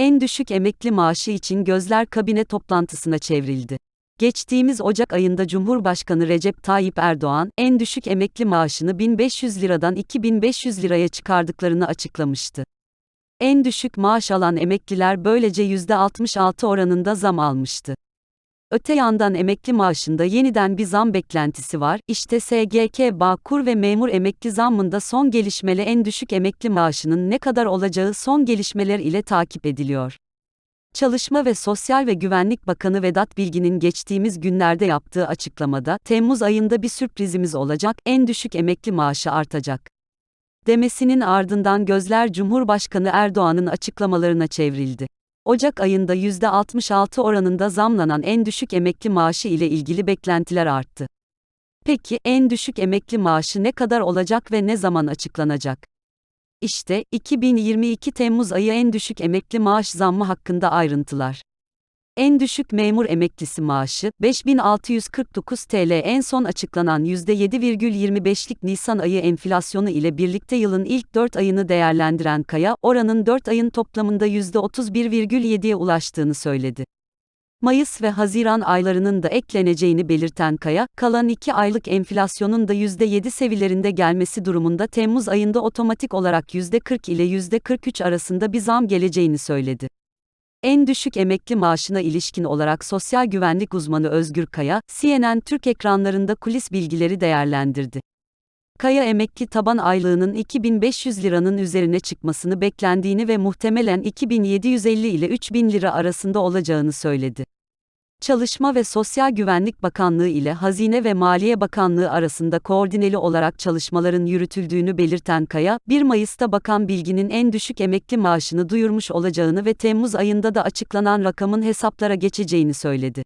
En düşük emekli maaşı için gözler kabine toplantısına çevrildi. Geçtiğimiz Ocak ayında Cumhurbaşkanı Recep Tayyip Erdoğan, en düşük emekli maaşını 1500 liradan 2500 liraya çıkardıklarını açıklamıştı. En düşük maaş alan emekliler böylece %66 oranında zam almıştı. Öte yandan emekli maaşında yeniden bir zam beklentisi var. İşte SGK Bağkur ve memur emekli zammında son gelişmeli en düşük emekli maaşının ne kadar olacağı son gelişmeler ile takip ediliyor. Çalışma ve Sosyal ve Güvenlik Bakanı Vedat Bilgin'in geçtiğimiz günlerde yaptığı açıklamada, Temmuz ayında bir sürprizimiz olacak, en düşük emekli maaşı artacak. Demesinin ardından gözler Cumhurbaşkanı Erdoğan'ın açıklamalarına çevrildi. Ocak ayında %66 oranında zamlanan en düşük emekli maaşı ile ilgili beklentiler arttı. Peki, en düşük emekli maaşı ne kadar olacak ve ne zaman açıklanacak? İşte, 2022 Temmuz ayı en düşük emekli maaş zammı hakkında ayrıntılar. En düşük memur emeklisi maaşı, 5649 TL en son açıklanan %7,25'lik Nisan ayı enflasyonu ile birlikte yılın ilk 4 ayını değerlendiren Kaya, oranın 4 ayın toplamında %31,7'ye ulaştığını söyledi. Mayıs ve Haziran aylarının da ekleneceğini belirten Kaya, kalan 2 aylık enflasyonun da %7 seviyelerinde gelmesi durumunda Temmuz ayında otomatik olarak %40 ile %43 arasında bir zam geleceğini söyledi. En düşük emekli maaşına ilişkin olarak sosyal güvenlik uzmanı Özgür Kaya, CNN Türk ekranlarında kulis bilgileri değerlendirdi. Kaya emekli taban aylığının 2500 liranın üzerine çıkmasını beklendiğini ve muhtemelen 2750 ile 3000 lira arasında olacağını söyledi. Çalışma ve Sosyal Güvenlik Bakanlığı ile Hazine ve Maliye Bakanlığı arasında koordineli olarak çalışmaların yürütüldüğünü belirten Kaya, 1 Mayıs'ta bakan bilginin en düşük emekli maaşını duyurmuş olacağını ve Temmuz ayında da açıklanan rakamın hesaplara geçeceğini söyledi.